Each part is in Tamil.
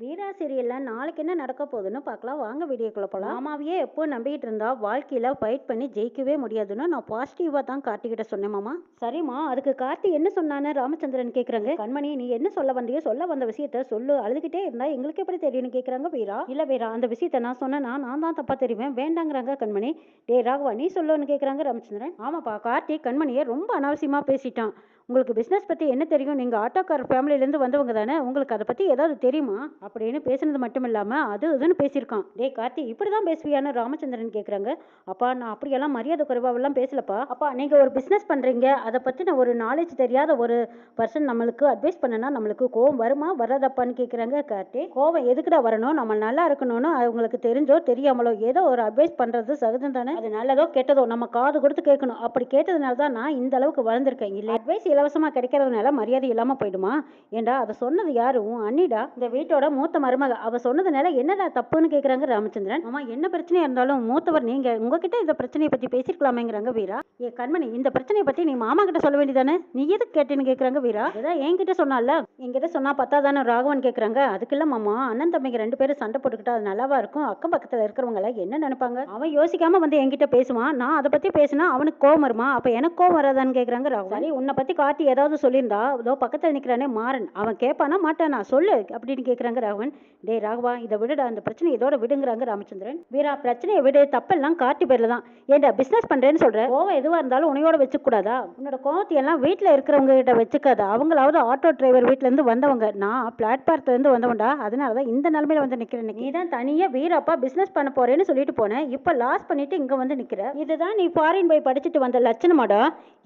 வீரா சீரியல்ல நாளைக்கு என்ன நடக்க போகுதுன்னு பார்க்கலாம். வாங்க வீடியோக்குள்ள போகலாம் மாமாவையே எப்போ நம்பிக்கிட்டு இருந்தா வாழ்க்கையில ஃபைட் பண்ணி ஜெயிக்கவே முடியாதுன்னு நான் பாசிட்டிவா தான் கார்த்திகிட்ட சொன்னேன் மாமா. சரிம்மா அதுக்கு கார்த்தி என்ன சொன்னான்னு ராமச்சந்திரன் கேக்குறாங்க. கண்மணி நீ என்ன சொல்ல வந்தியோ சொல்ல வந்த விஷயத்த சொல்லு. அழுதுகிட்டே இருந்தா எங்களுக்கு எப்படி தெரியும்னு கேக்குறாங்க வீரா. இல்ல வீரா அந்த விஷயத்த நான் சொன்னேன்னா நான் தான் தப்பா தெரியுவேன் வேண்டாங்கிறாங்க கண்மணி. டே ராகவா நீ சொல்லுன்னு கேக்குறாங்க ராமச்சந்திரன். ஆமாப்பா கார்த்தி கண்மணியை ரொம்ப அனாவசியமா பேசிட்டான். உங்களுக்கு பிஸ்னஸ் பற்றி என்ன தெரியும்? நீங்கள் ஆட்டோக்கார் ஃபேமிலியிலேருந்து வந்தவங்க தானே? உங்களுக்கு அதை பற்றி ஏதாவது தெரியுமா? அப்படின்னு பேசுனது மட்டும் இல்லாமல் அது இதுன்னு பேசியிருக்கான். டே கார்த்தி இப்படி தான் பேசுவியான்னு ராமச்சந்திரன் கேட்குறாங்க அப்பா நான் அப்படியெல்லாம் மரியாதை குறைவாகலாம் பேசலப்பா. அப்பா நீங்கள் ஒரு பிஸ்னஸ் பண்ணுறீங்க அதை பற்றின ஒரு நாலேஜ் தெரியாத ஒரு பர்சன் நம்மளுக்கு அட்வைஸ் பண்ணனா நம்மளுக்கு கோவம் வருமா? வராதப்பான்னு கேட்குறாங்க கார்த்தி. கோவம் எதுக்குடா வரணும்? நம்ம நல்லா இருக்கணும்னு அவங்களுக்கு தெரிஞ்சோ தெரியாமலோ ஏதோ ஒரு அட்வைஸ் பண்ணுறது சகஜம் தானே? அது நல்லதோ கெட்டதோ நம்ம காது கொடுத்து கேட்கணும். அப்படி கேட்டதுனால தான் நான் இந்த அளவுக்கு வளர்ந்துருக்கேன். இல்லை அட்வைஸ் இலவசமாக கிடைக்கிறதுனால மரியாதை இல்லாமல் போயிடுமா? ஏண்டா அதை சொன்னது யாரு? உன் அண்ணிடா? இந்த வீட்டோட மூத்த மருமக. அவ சொன்னதுனால என்னடா தப்புன்னு கேட்குறாங்க ராமச்சந்திரன். ஆமா என்ன பிரச்சனையாக இருந்தாலும் மூத்தவர் நீங்க உங்ககிட்ட இந்த பிரச்சனையை பற்றி பேசிருக்கலாமேங்கிறாங்க வீரா. ஏ கண்மணி இந்த பிரச்சனையை பற்றி நீ மாமா கிட்ட சொல்ல வேண்டியதானே? நீ எதுக்கு கேட்டேன்னு கேட்குறாங்க வீரா? ஏதாவது என்கிட்ட சொன்னால? என்கிட்ட சொன்னா பத்தாதானே ராகவன் கேட்குறாங்க அதுக்கு இல்ல மாமா அண்ணன் தம்பிங்க ரெண்டு பேரும் சண்டை போட்டுக்கிட்டா அது நல்லாவா இருக்கும்? அக்கம் பக்கத்தில் இருக்கிறவங்கள என்ன நினைப்பாங்க? அவன் யோசிக்காம வந்து என்கிட்ட பேசுவான். நான் அதை பற்றி பேசினா அவனுக்கு கோவம் வருமா? அப்போ எனக்கு கோவம் வராதான்னு கேட்குறாங்க ராகவன். சரி உன்னை பற்றி பாட்டி ஏதாவது சொல்லியிருந்தா இதோ பக்கத்தில் நிற்கிறானே மாறன். அவன் கேட்பானா மாட்டானா? சொல்லு அப்படின்னு கேட்குறாங்க ராகவன். டேய் ராகவா இதை விடுடா அந்த பிரச்சனை இதோட விடுங்கிறாங்க ராமச்சந்திரன். வீரா பிரச்சனையை விடு தப்பெல்லாம் காட்டி பேரில் தான். ஏன்டா பிஸ்னஸ் பண்ணுறேன்னு சொல்கிறேன் கோவம் எதுவாக இருந்தாலும் உன்னையோட வச்சுக்கூடாதா? உன்னோட கோவத்தையெல்லாம் வீட்டில் இருக்கிறவங்க கிட்ட வச்சுக்காத. அவங்களாவது ஆட்டோ டிரைவர் வீட்டிலேருந்து வந்தவங்க. நான் பிளாட்பாரத்துலேருந்து வந்தவன்டா. அதனால தான் இந்த நிலமையில வந்து நிற்கிறேன் நீ தான் தனியாக வீரப்பா பிஸ்னஸ் பண்ண போறேன்னு சொல்லிட்டு போனேன் இப்போ லாஸ் பண்ணிட்டு இங்கே வந்து நிற்கிற இதுதான் நீ ஃபாரின் போய் படிச்சுட்டு வந்த லட்சணமாடா.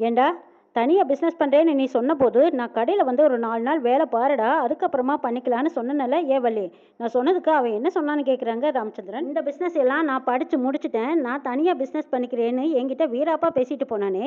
ஏண்டா தனியாக பிஸ்னஸ் பண்ணுறேன்னு நீ சொன்னபோது நான் கடையில் வந்து ஒரு நாலு நாள் வேலை பாருடா அதுக்கப்புறமா பண்ணிக்கலான்னு சொன்னனால ஏ வள்ளி? நான் சொன்னதுக்கு அவன் என்ன சொன்னான்னு கேட்குறாங்க ராமச்சந்திரன்? இந்த பிஸ்னஸ் எல்லாம் நான் படித்து முடிச்சுட்டேன் நான் தனியாக பிஸ்னஸ் பண்ணிக்கிறேன்னு என்கிட்ட வீராப்பா பேசிட்டு போனானே.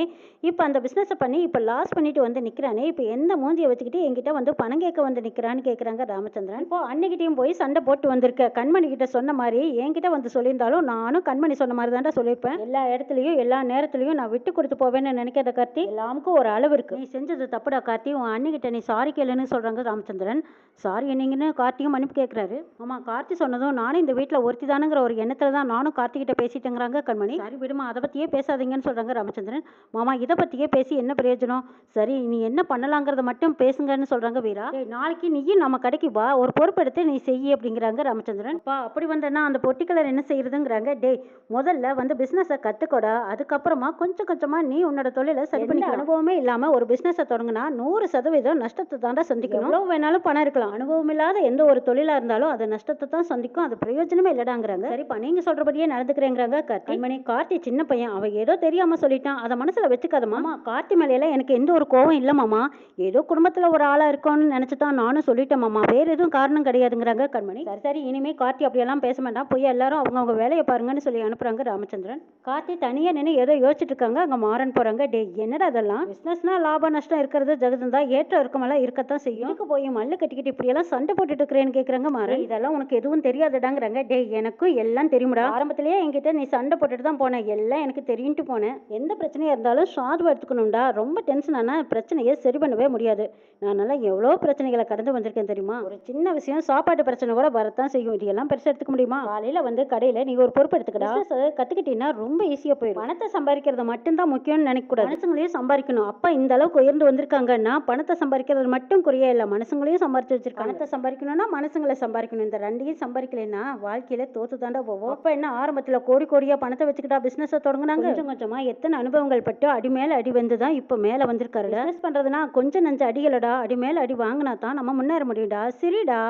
இப்போ அந்த பிஸ்னஸை பண்ணி இப்போ லாஸ் பண்ணிட்டு வந்து நிற்கிறானே இப்போ எந்த மூஞ்சியை வச்சுக்கிட்டு என்கிட்ட வந்து பணம் கேட்க வந்து நிற்கிறான்னு கேட்குறாங்க ராமச்சந்திரன். இப்போ அன்னைக்கிட்டையும் போய் சண்டை போட்டு வந்திருக்க கண்மணி கிட்ட சொன்ன மாதிரி என்கிட்ட வந்து சொல்லியிருந்தாலும் நானும் கண்மணி சொன்ன மாதிரி தான்டா சொல்லியிருப்பேன். எல்லா இடத்துலையும் எல்லா நேரத்துலையும் நான் விட்டு கொடுத்து போவேன்னு நினைக்கிறத கார்த்தி. எல்லாமுக்கும் ஒரு அளவு இருக்கு. நீ செஞ்சது தப்புடா கார்த்தி. உன் அண்ணிக்கிட்ட நீ சாரி கேளுன்னு சொல்றாங்க ராமச்சந்திரன். சாரி என்னங்கன்னு கார்த்தியும் மன்னிப்பு கேட்குறாரு ஆமா கார்த்தி சொன்னதும் நானும் இந்த வீட்டில் ஒருத்தி தானுங்கிற ஒரு எண்ணத்துல தான் நானும் கார்த்தி கிட்ட பேசிட்டேங்கிறாங்க கண்மணி. சரி விடுமா அதை பத்தியே பேசாதீங்கன்னு சொல்றாங்க ராமச்சந்திரன். மாமா இதை பத்தியே பேசி என்ன பிரயோஜனம்? சரி நீ என்ன பண்ணலாங்கிறத மட்டும் பேசுங்கன்னு சொல்றாங்க வீரா. "டேய், நாளைக்கு நீயும் நம்ம கடைக்கு வா. ஒரு பொறுப்பெடுத்து நீ செய்யி அப்படிங்கிறாங்க ராமச்சந்திரன். அப்பா அப்படி வந்தேன்னா அந்த பொட்டிக்கலர் என்ன செய்யறதுங்கிறாங்க டேய் முதல்ல வந்து பிசினஸை கத்துக்கோடா. அதுக்கப்புறமா கொஞ்சம் கொஞ்சமா நீ உன்னோட தொழிலை சரி பண்ணி அனுபவமே இல்லாம ஒரு பிசினஸை தொடங்கினா நூறு சதவீதம் நஷ்டத்தை தாண்டா சந்திக்கணும். எவ்வளவு வேணாலும் பணம் இருக்கலாம். அனுபவம் இல்லாத எந்த ஒரு தொழிலா இருந்தாலும் அது நஷ்டத்தை தான் சந்திக்கும். அது பிரயோஜனமே இல்லடாங்கிறாங்க. சரிப்பா நீங்க சொல்றபடியே நடந்துக்கிறேங்கிறாங்க கார்த்தி. மணி கார்த்தி சின்ன பையன். அவன் ஏதோ தெரியாம சொல்லிட்டான். அதை மனசுல வச்சுக்காத மாமா. கார்த்தி மேலையில எனக்கு எந்த ஒரு கோவம் இல்ல மாமா. ஏதோ குடும்பத்துல ஒரு ஆளா இருக்கோன்னு நினைச்சு தான் நானும் சொல்லிட்டேன் மாமா. வேற எதுவும் காரணம் கிடையாதுங்கிறாங்க கண்மணி. சரி சரி. இனிமே கார்த்தி அப்படியெல்லாம் பேச வேண்டாம். போய் எல்லாரும் அவங்கவுங்க வேலையை பாருங்கன்னு சொல்லி அனுப்புறாங்க ராமச்சந்திரன். கார்த்தி தனியா நின்று ஏதோ யோசிச்சுட்டு இருக்காங்க. அங்க மாறன் போறாங்க. டே என்னடா அதெல்லாம் பிசினஸ்னா லாப நஷ்டம் இருக்கிறது ஜெகதம் தான் ஏற்ற இருக்கமெல்லாம் இருக்கத்தான் செய்யும். இதுக்கு போய் மல்லு கட்டிக்கிட்டு இப்படியெல்லாம் சண்டை போட்டுட்டு இருக்கிறேன்னு கேக்குறாங்க மாறன்? இதெல்லாம் உனக்கு எதுவும் தெரியாதுடாங்கிறாங்க. டே எனக்கும் எல்லாம் தெரியும்டா. ஆரம்பத்திலேயே என்கிட்ட நீ சண்டை போட்டுட்டு தான் போனேன் எல்லாம் எனக்கு தெரியும்ட்டு போனேன் எந்த பிரச்சனையா இருந்தாலும் சாதுவா எடுத்துக்கணும்டா. ரொம்ப டென்ஷன் ஆனா பிரச்சனையை சரி பண்ணவே முடியாது. நான் நல்லா எவ்வளோ பிரச்சனைகளை கடந்து வந்திருக்கேன் தெரியுமா? ஒரு சின்ன விஷயம் சாப்பாட்டு பிரச்சனை கூட வரத்தான் செய்யும். இது எல்லாம் பெருசா எடுத்துக்க முடியுமா? காலையில வந்து கடையில நீ ஒரு பொறுப்பு எடுத்துக்கடா. கத்துக்கிட்டீங்கன்னா ரொம்ப ஈஸியா போயிடும். பணத்தை சம்பாதிக்கிறது மட்டும்தான் முக்கியம்னு நினைக்க கூடாது மனுஷங்களையும் சம்பாதிக்கணும். அப்பா இந்த அளவுக்கு உயர்ந்து வந்திருக்காங்கன்னா பணத்தை சம்பாதிக்கிறது மட்டும் குறைய இல்லை. மனுஷங்களையும் சம்பாரிச்சு வச்சிருக்காங்க. பணத்தை சம்பாதிக்கணும்னா மனுஷங்களை சம்பாதிக்கணும். இந்த ரெண்டையும் சம்பாதிக்கலைன்னா வாழ்க்கையில தோத்து தாண்டா போவோம். அப்ப என்ன ஆரம்பத்துல கோடி கோடியா பணத்தை வச்சுக்கிட்டா பிசினஸ் தொடங்குனாங்க? கொஞ்சம் கொஞ்சமா எத்தனை அனுபவங்கள் பட்டு அடி மேல அடி வந்து தான் இப்போ மேல வந்திருக்காரு பிசினஸ் பண்றதுனா கொஞ்சம் நஞ்ச அடிகளடா? அடி மேல அடி வாங்கினா தான் நம்ம முன்னேற முடியும்டா? சரிடா?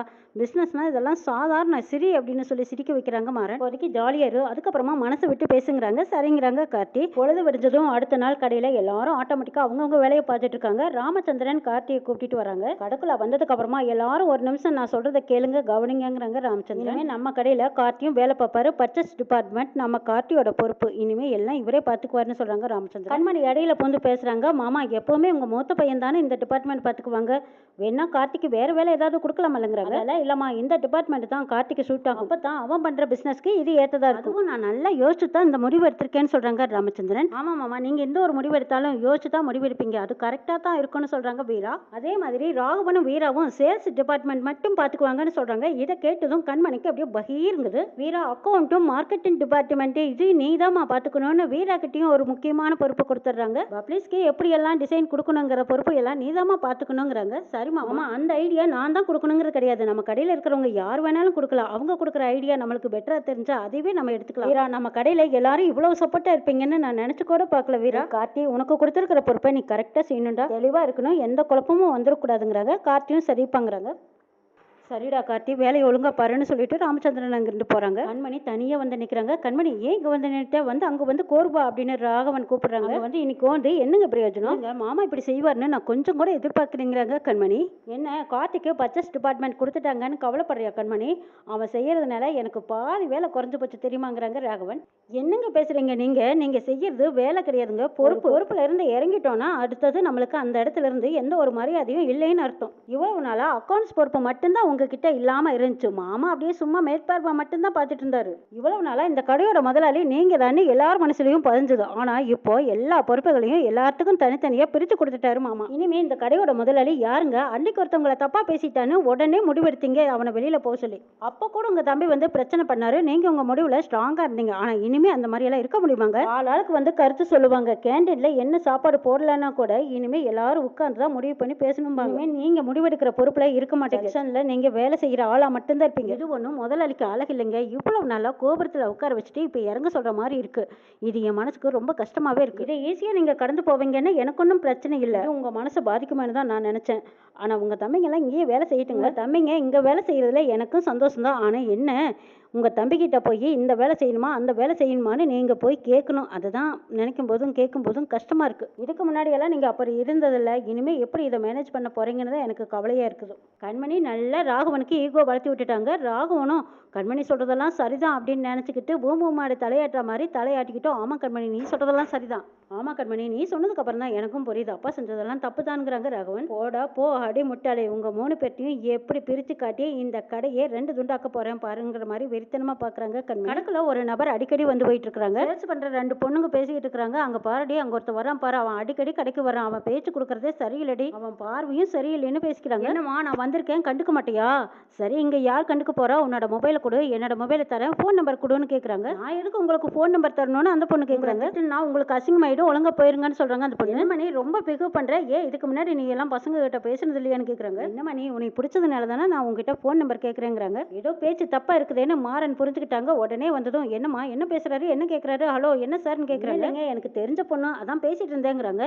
பிஸ்னஸ்னால் இதெல்லாம் சாதாரண சிரி அப்படின்னு சொல்லி சிரிக்க வைக்கிறாங்க மாறன். இப்போதைக்கு ஜாலியாக இரு. அதுக்கப்புறமா மனசை விட்டு பேசுங்கிறாங்க. சரிங்கிறாங்க கார்த்தி. பொழுது விடிஞ்சதும் அடுத்த நாள் கடையில் எல்லாரும் ஆட்டோமேட்டிக்காக அவங்கவுங்க வேலையை பார்த்துட்டு இருக்காங்க ராமச்சந்திரன் கார்த்தியை கூப்பிட்டுட்டு வராங்க. கடைக்குள்ள வந்ததுக்கு அப்புறமா எல்லாரும் ஒரு நிமிஷம் நான் சொல்றதை கேளுங்க கவனிங்கிறாங்க ராமச்சந்திரன். நம்ம கடையில் கார்த்தியும் வேலை பார்ப்பாரு. பர்ச்சேஸ் டிபார்ட்மெண்ட் நம்ம கார்த்தியோட பொறுப்பு. இனிமே எல்லாம் இவரே பார்த்துக்குவாருன்னு சொல்றாங்க ராமச்சந்திரன். கண்மணி இடையில பூந்து பேசுறாங்க. மாமா எப்பவுமே உங்க மூத்த பையன் தானே இந்த டிபார்ட்மெண்ட் பார்த்துக்குவாங்க? வேணா கார்த்திக்கு வேற வேலை ஏதாவது கொடுக்கலாமல்லங்கிறாங்க அதெல்லாம் இல்லம்மா. இந்த டிபார்ட்மெண்ட் தான் கார்த்திக்கு சூட் ஆகும். அப்போ தான் அவன் பண்ற பிசினஸ்க்கு இது ஏத்ததா இருக்கும். நான் நல்லா யோசிச்சு தான் இந்த முடிவு எடுத்திருக்கேன்னு சொல்றாங்க ராமச்சந்திரன். ஆமா மாமா. நீங்க எந்த ஒரு முடிவு எடுத்தாலும் யோசிச்சு தான் முடிவெடுப்பீங்க. அது கரெக்டாக தான் இருக்கும்னு சொல்கிறாங்க வீரா. அதே மாதிரி ராகவனும் வீராவும் சேல்ஸ் டிபார்ட்மெண்ட் மட்டும் பார்த்துக்குவாங்கன்னு சொல்கிறாங்க இதை கேட்டதும் கண்மணிக்கு அப்படியே பகீருங்குது. வீரா அக்கௌண்ட்டும் மார்க்கெட்டிங் டிபார்ட்மெண்ட்டு இது நீ தான்மா பார்த்துக்கணும்னு வீரா கிட்டேயும் ஒரு முக்கியமான பொறுப்பு கொடுத்துட்றாங்க. பப்ளிஸ்க்கு எப்படியெல்லாம் டிசைன் கொடுக்கணுங்கிற பொறுப்பு எல்லாம் நீ தாம்மா பார்த்துக்கணுங்கிறாங்க சரிம்மா ஆமா அந்த ஐடியா நான் தான் கொடுக்கணுங்கிறது கிடையாது. நம்ம கடையில் இருக்கிறவங்க யார் வேணாலும் கொடுக்கலாம். அவங்க கொடுக்குற ஐடியா நம்மளுக்கு பெட்டராக தெரிஞ்சா அதுவே நம்ம எடுத்துக்கலாம். வீரா நம்ம கடையில் எல்லாரும் இவ்வளோ சப்போர்ட்டாக இருப்பீங்கன்னு நான் நினச்சி கூட பார்க்கல வீரா. கார்த்தி உனக்கு கொடுத்துருக்கிற பொறுப்பு நீ கரெக்டாக செய்யணும்டா. தெளிவாக இருக்கணும். எந்த குழப்பமும் வந்துடக்கூடாதுங்கிறாங்க கார்த்தியும் சரிப்பாங்கிறாங்க சரிடா கார்த்தி வேலையை ஒழுங்கா பாருன்னு சொல்லிட்டு ராமச்சந்திரன் அங்கிருந்து போறாங்க. கண்மணி தனியா வந்து நிக்கிறாங்க. கண்மணி ஏன் இங்க வந்து நின்னுட்ட? வந்து அங்க வந்து கோர்பா அப்படின்னு ராகவன் கூப்பிடுறாங்க. வந்து இன்னைக்கு வந்து என்னங்க பிரயோஜனம்? மாமா இப்படி செய்வார்னு நான் கொஞ்சம் கூட எதிர்பார்க்குறேங்கிறாங்க கண்மணி. என்ன கார்த்திக்கு பர்ச்சேஸ் டிபார்ட்மெண்ட் கொடுத்துட்டாங்கன்னு கவலைப்படுறியா கண்மணி? அவன் செய்யறதுனால எனக்கு பாதி வேலை குறைஞ்சு போச்சு தெரியுமாங்கிறாங்க ராகவன். என்னங்க பேசுறீங்க நீங்க? நீங்க செய்யறது வேலை கிடையாதுங்க. பொறுப்பு. பொறுப்புல இருந்து இறங்கிட்டோம்னா அடுத்தது நம்மளுக்கு அந்த இடத்துல இருந்து எந்த ஒரு மரியாதையும் இல்லைன்னு அர்த்தம். இவ்வளவு நாளா அக்கௌண்ட்ஸ் பொறுப்பு மட்டும்தான் உங்ககிட்ட இல்லாம இருந்துச்சு. மாமா அப்படியே சும்மா மேற்பார்வை மட்டும்தான் பார்த்துட்டு இருந்தாரு. இவ்வளவு நாளா இந்த கடையோட முதலாளி நீங்க தானே எல்லார் மனசுலயும் பதிஞ்சது. ஆனா இப்போ எல்லா பொறுப்புகளையும் எல்லாத்துக்கும் தனித்தனியா பிரித்து கொடுத்துட்டாரு மாமா. இனிமே இந்த கடையோட முதலாளி யாருங்க? அன்னைக்கு ஒருத்தவங்களை தப்பா பேசிட்டான்னு உடனே முடிவெடுத்தீங்க அவனை வெளியில போக சொல்லி. அப்ப கூட உங்க தம்பி வந்து பிரச்சனை பண்ணாரு. நீங்க உங்க முடிவுல ஸ்ட்ராங்கா இருந்தீங்க. ஆனா இனிமே அந்த மாதிரி எல்லாம் இருக்க முடியுமாங்க? ஆளாளுக்கு வந்து கருத்து சொல்லுவாங்க. கேண்டீன்ல என்ன சாப்பாடு போடலன்னா கூட இனிமே எல்லாரும் உட்கார்ந்து தான் முடிவு பண்ணி பேசணும்பாங்க. நீங்க முடிவெடுக்கிற பொறுப்புல இருக்க மாட்டேங்க. நீங்க நீங்க வேலை செய்யற ஆளா மட்டும்தான் இருப்பீங்க. இது ஒன்றும் முதலாளிக்கு அழகு இல்லைங்க இவ்வளவு நாளா கோபுரத்துல உட்கார வச்சுட்டு இப்ப இறங்க சொல்ற மாதிரி இருக்கு. இது என் மனசுக்கு ரொம்ப கஷ்டமாவே இருக்கு. இதை ஈஸியா நீங்க கடந்து போவீங்கன்னு எனக்கு ஒன்றும் பிரச்சனை இல்லை. இது உங்க மனசை பாதிக்குமான்னு தான் நான் நினைச்சேன். ஆனா உங்க தம்பிங்க எல்லாம் இங்கேயே வேலை செய்யட்டுங்க. தம்பிங்க இங்க வேலை செய்யறதுல எனக்கும் சந்தோஷம் தான் ஆனா என்ன? உங்கள் தம்பிக்கிட்ட போய் இந்த வேலை செய்யணுமா? அந்த வேலை செய்யணுமான்னு நீங்கள் போய் கேட்கணும். அதுதான் நினைக்கும் போதும் கேட்கும் போதும் கஷ்டமாக இருக்குது இதுக்கு முன்னாடியெல்லாம் நீங்கள் அப்புறம் அப்படி இருந்ததில்ல. இனிமே எப்படி இதை மேனேஜ் பண்ண போகிறீங்கன்னு தான் எனக்கு கவலையாக இருக்குது. கண்மணி நல்லா ராகவனுக்கு ஈகோ வளர்த்தி விட்டுட்டாங்க. ராகவனும் கண்மணி சொல்கிறதெல்லாம் சரிதான் அப்படின்னு நினச்சிக்கிட்டு பூமு மாடு தலையாட்டுற மாதிரி தலையாட்டிக்கிட்டோம். ஆமாம் கண்மணி நீ சொல்கிறதெல்லாம் சரிதான். ஆமாம் கண்மணி நீ சொன்னதுக்கப்புறம் தான் எனக்கும் புரியுது. அப்பா செஞ்சதெல்லாம் தப்பு தானுங்கிறாங்க ராகவன். போடா போ அடி முட்டாளே. உங்கள் மூணு பேர்த்தையும் எப்படி பிரித்து காட்டி இந்த கடையை ரெண்டு துண்டாக்க போகிறேன் பாருங்கிற மாதிரி வெறித்தனமா பாக்குறாங்க. கண்மணி கணக்குல ஒரு நபர் அடிக்கடி வந்து போயிட்டு இருக்காங்க சேல்ஸ் பண்ற ரெண்டு பொண்ணுங்க பேசிக்கிட்டு இருக்காங்க. அங்க பாருடி அங்க ஒருத்தர் வரான் பாரு. அவன் அடிக்கடி கடைக்கு வரான் அவன் பேச்சு கொடுக்கறதே சரியில்லடி. அவன் பார்வையும் சரியில்லைன்னு பேசிக்கிறாங்க. என்னம்மா நான் வந்திருக்கேன். கண்டுக்க மாட்டியா? சரி இங்க யார் கண்டுக்க போறா? உன்னோட மொபைலை கொடு. என்னோட மொபைலை தரேன். ஃபோன் நம்பர் கொடுன்னு கேக்குறாங்க. நான் எதுக்கு உங்களுக்கு ஃபோன் நம்பர் தரணும்னு அந்த பொண்ணு கேக்குறாங்க. நான் உங்களுக்கு அசிங்கமாயிடும். ஒழுங்கா போயிருங்கன்னு சொல்றாங்க அந்த பொண்ணு. மணி ரொம்ப பிகு பண்ற? ஏன் இதுக்கு முன்னாடி நீ எல்லாம் பசங்க கிட்ட பேசுனது இல்லையான்னு கேக்குறாங்க. என்ன மணி உனக்கு பிடிச்சதுனால தானே நான் உங்ககிட்ட ஃபோன் நம்பர் கேக்குறேங்கிறாங்க. ஏதோ பேச்சு தப்பா இருக்குதுன்னு மாறன் புரிஞ்சுக்கிட்டாங்க. உடனே வந்ததும் என்னம்மா என்ன பேசுறாரு? என்ன கேக்குறாரு? ஹலோ என்ன சார்னு இல்லைங்க எனக்கு தெரிஞ்ச பொண்ணு அதான் பேசிட்டு இருந்தேங்கிறாங்க.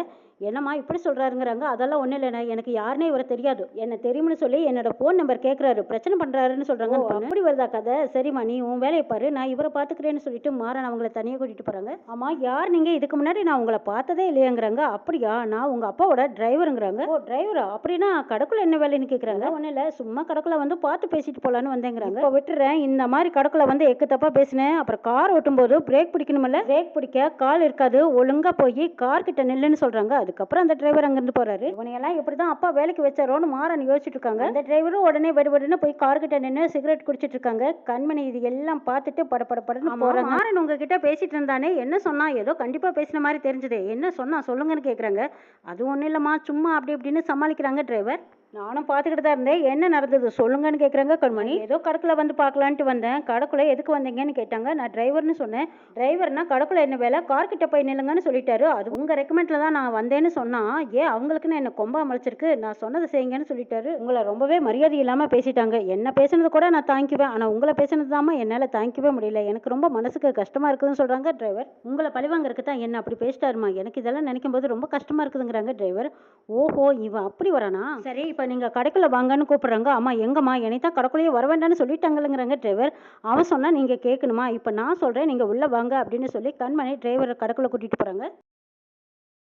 என்னம்மா இப்படி சொல்றாருங்கிறாங்க. அதெல்லாம் ஒண்ணும் இல்லைண்ணா. எனக்கு யாருனே இவரை தெரியாது. என்ன தெரியும்னு சொல்லி என்னோட ஃபோன் நம்பர் கேக்குறாரு. பிரச்சனை பண்றாருன்னு சொல்றாங்க. அப்படி வருதா கதை? சரிம்மா நீ உன் வேலையை பாரு. நான் இவரை பாத்துக்கிறேன்னு சொல்லிட்டு மாறன் அவங்கள தனியா கூட்டிட்டு போறாங்க. ஆமா யார் நீங்க? இதுக்கு முன்னாடி நான் உங்களை பார்த்ததே இல்லையாங்கிறாங்க. அப்படியா? நான் உங்க அப்பாவோட டிரைவருங்கிறாங்க ஓ டிரைவரா அப்படின்னா கடைக்குள்ள என்ன வேலைன்னு கேக்குறாங்க? ஒன்றும் இல்லை. சும்மா கடைக்குள்ள வந்து பார்த்து பேசிட்டு போலான்னு வந்தேங்கிறாங்க. விட்டுறேன். இந்த மாதிரி கடைக்குள்ள வந்து எக்கு தப்பா பேசினேன். அப்புறம் கார் ஓட்டும்போது பிரேக் பிடிக்கணுமில்ல? பிரேக் பிடிக்க கால் இருக்காது. ஒழுங்கா போய் கார் கிட்ட நில்லுன்னு சொல்றாங்க. அதுக்கப்புறம் அந்த டிரைவர் அங்கிருந்து போறாரு. இவனையெல்லாம் இப்படிதான் அப்பா வேலைக்கு வச்சாரோன்னு மாறன் யோசிச்சுட்டு இருக்காங்க அந்த டிரைவரும் உடனே வெடுவெடுன்னு போய் கார் கிட்ட நின்று சிகரெட் குடிச்சிட்டு இருக்காங்க கண்மணி இது எல்லாம் பார்த்துட்டு பட பட படன்னு போறாங்க. மாறன் உங்ககிட்ட பேசிட்டு இருந்தானே? என்ன சொன்னா? ஏதோ கண்டிப்பா பேசின மாதிரி தெரிஞ்சதே. என்ன சொன்னா? சொல்லுங்கன்னு கேக்குறாங்க. அது ஒண்ணும் இல்லம்மா. சும்மா அப்படி இப்படின்னு சமாளிக்கிறாங்க டிரைவர் நானும் பார்த்துக்கிட்டு தான் இருந்தேன். என்ன நடந்தது? சொல்லுங்கன்னு கேட்குறாங்க கண்மணி. ஏதோ கடைக்குள்ள வந்து பார்க்கலான்ட்டு வந்தேன். கடக்குள்ள எதுக்கு வந்தீங்கன்னு கேட்டாங்க. நான் டிரைவர்னு சொன்னேன். டிரைவர்னா கடக்குள்ள என்ன வேலை? கார் கிட்ட போய் நில்லுங்கன்னு சொல்லிட்டாரு. அது உங்கள் ரெக்கமெண்டில் தான் நான் வந்தேன்னு சொன்னால் ஏன் அவங்களுக்குன்னு என்ன கொம்ப அமைச்சிருக்கு நான் சொன்னதை செய்யுங்கன்னு சொல்லிட்டாரு. உங்களை ரொம்பவே மரியாதை இல்லாமல் பேசிட்டாங்க. என்ன பேசுனது கூட நான் தாங்கிக்குவேன். ஆனால் உங்களை பேசுனது தான் என்னால் தாங்கிக்கவே முடியல. எனக்கு ரொம்ப மனசுக்கு கஷ்டமாக இருக்குதுன்னு சொல்கிறாங்க டிரைவர் உங்களை பழிவாங்கிறதுக்கு தான் என்ன அப்படி பேசிட்டாருமா? எனக்கு இதெல்லாம் நினைக்கும் போது ரொம்ப கஷ்டமாக இருக்குதுங்கிறாங்க டிரைவர் ஓஹோ இவன் அப்படி வரானா? சரி இப்போ நீங்கள் கடைக்குள்ளே வாங்கன்னு கூப்பிடுறாங்க. அம்மா எங்கம்மா? என்னை தான் கடைக்குள்ளேயே வர வேண்டாம்னு சொல்லிட்டாங்கல்லங்கிறாங்க டிரைவர். அவன் சொன்னால் நீங்கள் கேட்கணுமா இப்போ நான் சொல்கிறேன் நீங்கள் உள்ளே வாங்க அப்படின்னு சொல்லி கண்மணி டிரைவரை கடைக்குள்ள கூட்டிகிட்டு போகிறாங்க